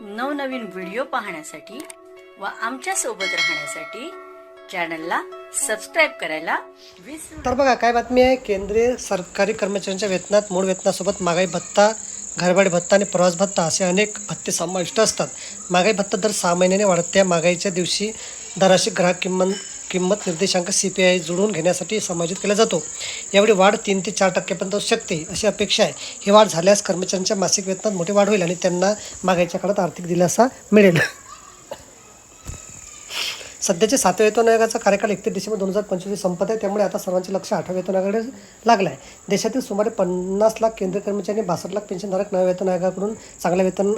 नवनवीन व्हिडिओ पाहण्यासाठी व आमच्यासोबत राहण्यासाठी चॅनलला सबस्क्राईब करायला विसरू तर बघा काय बातमी आहे? केंद्रीय सरकारी कर्मचाऱ्यांच्या वेतनात मूळ वेतनासोबत महागाई भत्ता घरभाडे भत्ता आणि प्रवास भत्ता असे अनेक भत्ते समाविष्ट असतात. महागाई भत्ता दर सहा महिन्याने वाढत्या महागाईच्या दिवशी दराशी ग्राहक किंमत किंमत निर्देशांक सी पी आय जुळवून घेण्यासाठी समायोजित केला जातो. यावेळी वाढ तीन ते चार टक्क्यापर्यंत असू शकते अशी अपेक्षा आहे. ही वाढ झाल्यास कर्मचाऱ्यांच्या मासिक वेतनात मोठी वाढ होईल आणि त्यांना मागायच्या काळात आर्थिक दिलासा मिळेल. सध्याचे सातव्या वेतन आयोगाचा कार्यकाळ एकतीस डिसेंबर दोन हजार पंचवीस संपत आहे. त्यामुळे आता सर्वांचे लक्ष आठव्या वेतन आयोगाकडे लागलं आहे देशातील सुमारे पन्नास लाख केंद्रीय कर्मचारी आणि बासष्ट लाख पेन्शनधारक नव्या वेतन आयोगाकडून चांगल्या वेतन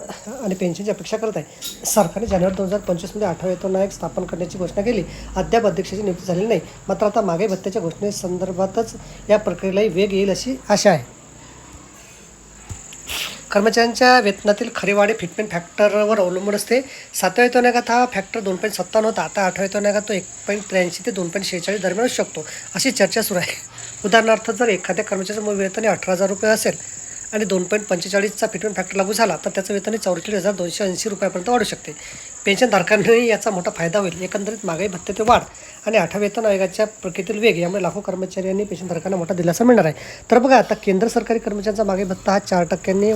आणि पेन्शनची अपेक्षा करत आहे. सरकारने जानेवारी दोन हजार पंचवीसमध्ये आठव्या वेतन आयोग स्थापन करण्याची घोषणा केली. अद्याप अध्यक्षाची नियुक्ती झालेली नाही. मात्र आता मागे भत्त्याच्या घोषणेसंदर्भातच या प्रक्रियेलाही वेग येईल अशी आशा आहे. कर्मचाऱ्यांच्या वेतनातील खरी फिटमेंट फॅक्टरवर अवलंबून असते. सातव्या वेतन आयोगात हा फॅक्टर दोन पॉईंट सत्तावन्न होता. आता आठव्या वेतन आयोगात तो एक पॉईंट त्र्याऐंशी ते दोन पॉईंट शेहेचाळीस दरम्यान असू शकतो. अशी चर्चा सुरू आहे. उदाहरणार्थ जर एखाद्या कर्मचाऱ्याचं मूळ वेतन अठरा हजार रुपये असेल आणि दोन पॉईंट पंचेचाळीसचा फिटमेंट फॅक्टर लागू झाला तर त्याचं वेतन चौवेचाळीस हजार दोनशे ऐंशी रुपयापर्यंत वाढू शकते. पेन्शनधारकांनाही याचा मोठा फायदा होईल. एकंदरीत महागाई ते वाढ आणि आठव्या वेतन आयोगाच्या प्रक्रियेतील वेग यामुळे लाखो कर्मचारी आणि पेन्शनधारकांना मोठा दिलासा मिळणार आहे. तर बघा आता केंद्र सरकारी कर्मचाऱ्यांचा मागे भत्ता हा चार टक्क्यांनी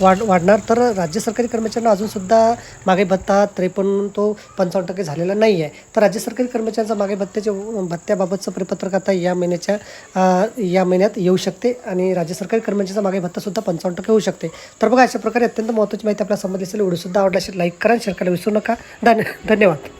वाढ वाढणार. तर राज्य सरकारी कर्मचाऱ्यांना अजूनसुद्धा मागे भत्ता त्रेपन्न तो पंचावन्न टक्के झालेला नाही आहे तर राज्य सरकारी कर्मचाऱ्यांचा मागे भत्त्याचे भत्त्याबाबतचं परिपत्रक आता या महिन्याच्या या महिन्यात येऊ शकते आणि राज्य सरकारी कर्मचाऱ्यांचा मागे भत्तासुद्धा पंचावन्न टक्के होऊ शकते. तर बघा अशा प्रकारे अत्यंत महत्त्वाची माहिती आपल्याला समजली असेल व्हिडिओसुद्धा आवडला असेल लाईक करा शेअर करायला विसरू नका. धन्य धन्यवाद.